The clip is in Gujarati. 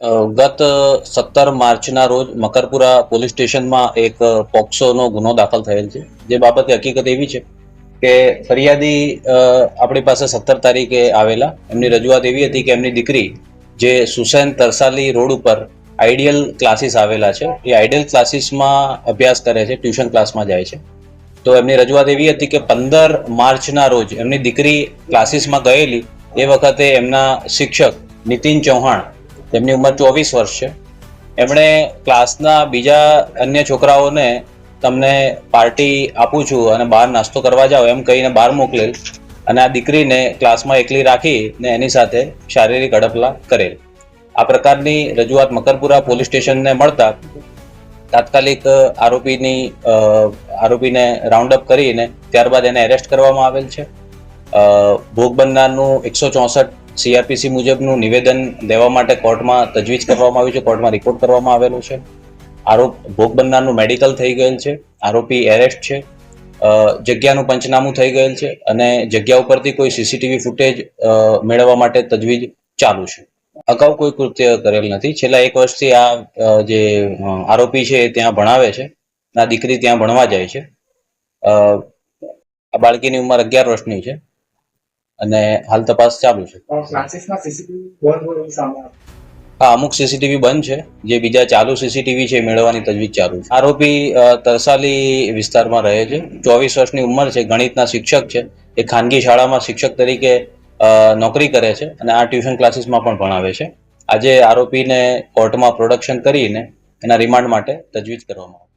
ગત સત્તર માર્ચના રોજ મકરપુરા પોલીસ સ્ટેશનમાં એક પોક્સોનો ગુનો દાખલ થયેલ છે. જે બાબતે હકીકત એવી છે કે ફરિયાદી આપણી પાસે સત્તર તારીખે આવેલા. એમની રજૂઆત એવી હતી કે એમની દીકરી, જે સુસેન તરસાલી રોડ ઉપર આઈડિયલ ક્લાસીસ આવેલા છે, એ આઈડિયલ ક્લાસીસમાં અભ્યાસ કરે છે, ટ્યુશન ક્લાસમાં જાય છે. તો એમની રજૂઆત એવી હતી કે પંદર માર્ચના રોજ એમની દીકરી ક્લાસીસમાં ગયેલી. એ વખતે એમના શિક્ષક નીતિન ચૌહાણ તેમની ઉંમર ચોવીસ વર્ષ છે. એમણે ક્લાસના બીજા અન્ય છોકરાઓને તમને પાર્ટી આપું છું અને બહાર નાસ્તો કરવા જાઓ એમ કહીને બહાર મોકલેલ અને આ દીકરીને ક્લાસમાં એકલી રાખી ને એની સાથે શારીરિક અડપલા કરેલ. આ પ્રકારની રજૂઆત મકરપુરા પોલીસ સ્ટેશનને મળતા તાત્કાલિક આરોપીની આરોપીને રાઉન્ડ અપ કરીને ત્યારબાદ એને એરેસ્ટ કરવામાં આવેલ છે. ભોગ બનનારનું એકસો ચોસઠ સીઆરપીસી મુજબનું નિવેદન દેવા માટે કોર્ટમાં તજવીજ કરવામાં આવ્યું છે, કોર્ટમાં રિપોર્ટ કરવામાં આવેલો છે. આરોપ ભોગ બનનારનું મેડિકલ થઈ ગયેલ છે, આરોપી એરેસ્ટ છે. જગ્યાનું પંચનામું થઈ ગયેલ છે અને જગ્યા ઉપરથી કોઈ સીસીટીવી ફૂટેજ મેળવવા માટે તજવીજ ચાલુ છે. અગાઉ કોઈ કૃત્ય કરેલ નથી. છેલ્લા એક વર્ષથી આ જે આરોપી છે ત્યાં ભણાવે છે આ દીકરી ત્યાં ભણવા જાય છે. આ બાળકીની ઉંમર અગિયાર વર્ષની છે. અને હાલ તપાસ ચાલુ છે. હા અમુક સીસીટીવી બંધ છે. જે બીજા ચાલુ સીસીટીવી છે મેળવવાની તજવીજ ચાલુ છે. આરોપી તરસાલી વિસ્તારમાં રહે છે. ચોવીસ વર્ષની ઉંમર છે. ગણિતના શિક્ષક છે. એ ખાનગી શાળામાં શિક્ષક તરીકે નોકરી કરે છે અને આ ટ્યુશન ક્લાસીસમાં પણ ભણાવે છે. આજે આરોપીને કોર્ટમાં પ્રોડક્શન કરીને એના રિમાન્ડ માટે તજવીજ કરવામાં આવશે